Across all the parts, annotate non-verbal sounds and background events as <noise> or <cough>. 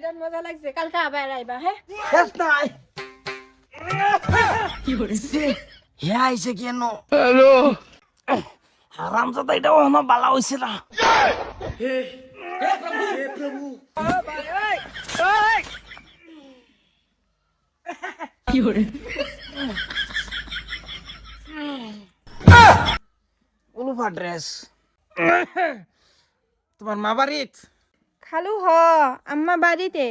বিরাট মজা লাগছে। কালকে আবার আইবা হ্যাঁ শেষ নাই। সে, হে আইছে কেন হ্যালো হারাম জাদা এটা অহনো বালা হইছে না। উলুফা ড্রেস তোমার মা বাড়িত খালু হ আম্মা বাড়িতে।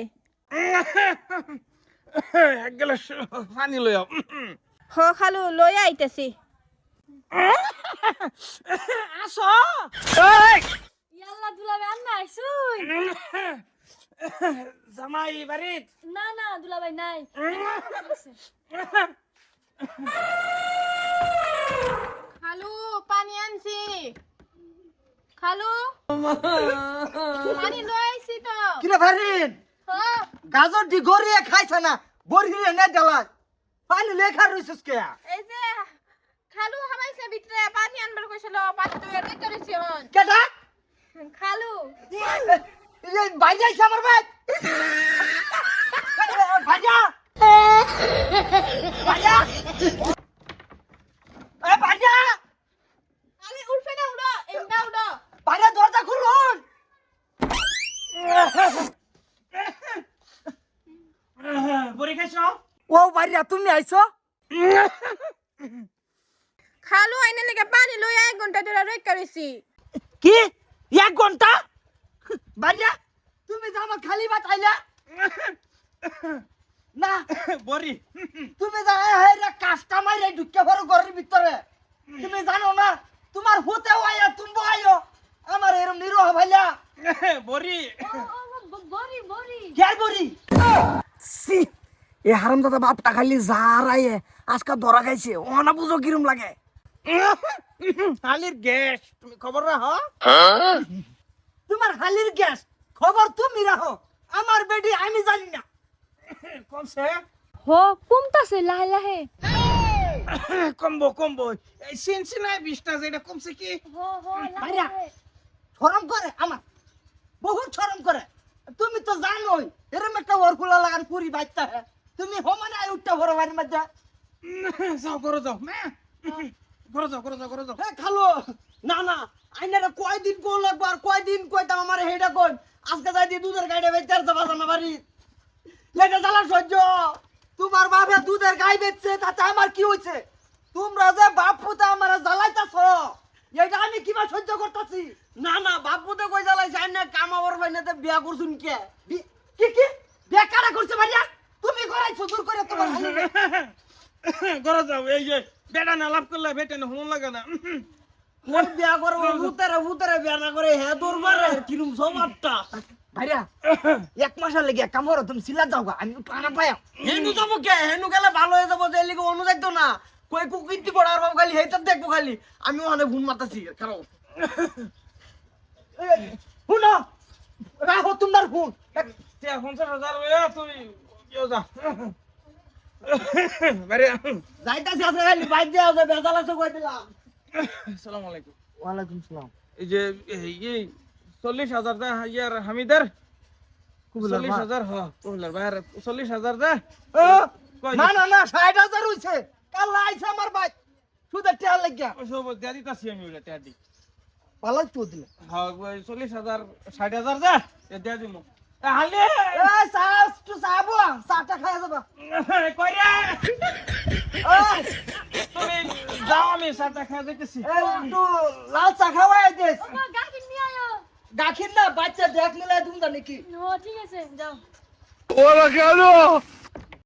এক গ্লাস পানি লইয়া হ খালু লই আইতেছি। আসো। ইয়াল্লা দুলাবে আন্না আইসুই। জামাই বাড়িত? না না দুলাভাই নাই। খালু পানি আনছি। খালু পানি লই কিরে ফারিন? হ্যাঁ। গাজর দি গড়িয়ে খাইছে না বড়িয়ে না জ্বালা পানি লেখা রইছিস কে? এই যে খালু হামাইছে ভিতরে পানি আনবার কইছিল পানি তো এর করেছি হন কেটা খালু। এই বাইরে আইছে আমার ভাই ভাজা ভাজা খাইছো ও বাইরে তুমি আইছো? খালু আইনে লেগে পানি লই এক ঘণ্টা ধরে রই করেছি কি? এক ঘণ্টা? বাড়িয়া তুমি যে আমার খালি ভাত আইলা? না বরি তুমি যা হেরে কাস্টমার এই ঢুকে পড়ো ঘরের ভিতরে। তুমি জানো না তোমার হতেও আইয়া তুমি আইও আমার এরম নিরহ ভাইলা। বরি বরি বরি কেয়ার করি সি এ হারাম দাদা বাপটা খালি যার আইয়ে আজকে ধরা খাইছে। ওনা বুঝো কিরম লাগে। হালির গ্যাস তুমি খবর রাখো। তোমার হালির গ্যাস খবর তুমি রাখো। আমার বেডি আমি জানি না। কমছে? হো কমতাছে লাহে লাহে। কমবো কমবো। এই সিনসিনাই বিশটা যেটা কমছে কি? হো হো ভাইরা শরম করে আমার। বহুত শরম করে। তুমি তো জানোই এরম একটা ওরকুলা লাগান পুরি বাচ্চা হ্যাঁ তুমি সমানে আই উঠতে ভরো বাড়ির মধ্যে যাও করো যাও। করো যাও করো যাও করো যাও। হে খালো। না না আইনারে কয়দিন কোন লাগবো আর কয়দিন কইতাম আমার হেডা কই আজকে যাই দিয়ে দুধের গাইডে বেচতে আর যাবা আমার বাড়ি লেটে জ্বালা সহ্য। তোমার বাপে দুধের গাই বেচছে তাতে আমার কি হইছে তোমরা যে বাপ পুতে আমার জ্বালাইতাছ। এটা আমি কিবা সহ্য করতেছি না না বাপ পুতে কই জ্বালাইছে আইনা কামাবার ভাইনাতে বিয়া করছুন কে কি কি? বিয়া কারা করছে ভাইয়া তুমি করাইছো দূর করে তোমার হালিরে। করো <laughs> যাও এই যে বেটা না লাভ করলে বেটা না হুন লাগে না। <laughs> কোন বিয়া করব? ভূতেরে ভূতেরে বিয়া না করে হে দরবারে কিরম স্বভাবটা ভাইরা <laughs> এক মাসের লেগে এক কাম করো তুমি সিলা যাও আমি টানা পাই হেনু যাব কে? হেনু গেলে ভালো হয়ে যাব যে লিগে অনু যাইতো না। কই কুকীর্তি করার ভাব খালি হেইটা দেখব খালি। আমি অনেক ঘুম মাতাছি খারাপ শুনো রাখো তোমার ফোন তে পঞ্চাশ হাজার বারে যাইতাছি আছে খালি বাইর দিয়ে আছে বেজাল আছে কই দিলাম। আসসালামু আলাইকুম। ওয়ালাইকুম সালাম। এই যে এই চল্লিশ হাজার দা ইয়ার হামিদের। চল্লিশ হাজার হ কহিলার বাইর চল্লিশ হাজার দা। না না না ষাট হাজার হইছে। কাল আইছে আমার ভাই। সুদের টেয়ার লাগিয়া। ওসব দিয়া দিতাছি আমি ওইটা টিয়া দি। ভালো তো দিলে। হ্যাঁ চল্লিশ হাজার ষাট হাজার দা। দিয়া দিম। হালি! এই চা একটু চা বো চাটা খাই যাবা কই রে? তুমি যাও আমি সাথে খেয়ে যেতেছি এই একটু লাল চা খাওয়াই দিস গাড়ি নিয়ে আয়ো। গাখির না বাচ্চা দেখ নিলে তুমি জানি কি। ও ঠিক আছে যাও। ওরা Carlos.